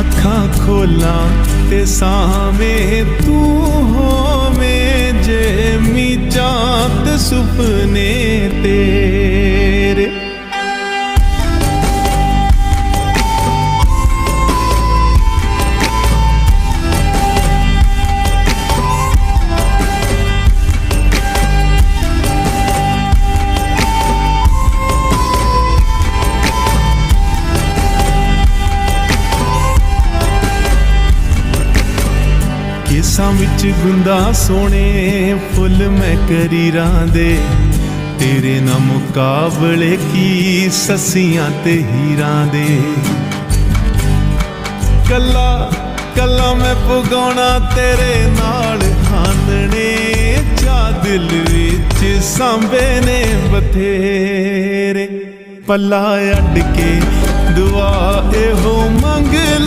ਅੱਖਾਂ ਖੋਲਾਂ ਤੇ ਸਾਵੇਂ ਤੂੰ ਹੋਵੇਂ ਜੇ ਮੀਚਾਂ ਤੇ ਸੁਪਨੇ ਕੇਸਾਂ ਵਿੱਚ ਗੁੰਦਾ ਸੋਹਣੇ ਫੁੱਲ ਮੈਂ ਕਰੀਰਾਂ ਦੇ। ਤੇਰੇ ਨਾ ਮੁਕਾਬਲੇ ਕੀ ਸੱਸੀਆਂ ਤੇ ਹੀਰਾਂ ਦੇ। ਕੱਲਾ ਕੱਲਾ ਮੈਂ ਪੁਗਾਉਣਾ ਤੇਰੇ ਨਾਲ ਹਾਨਣੇ ਚਾ ਦਿਲ ਵਿੱਚ ਸਾਂਭੇ ਨੇ ਬਥੇਰੇ। ਪੱਲਾ ਅੱਡ ਕੇ ਦੁਆ ਇਹੋ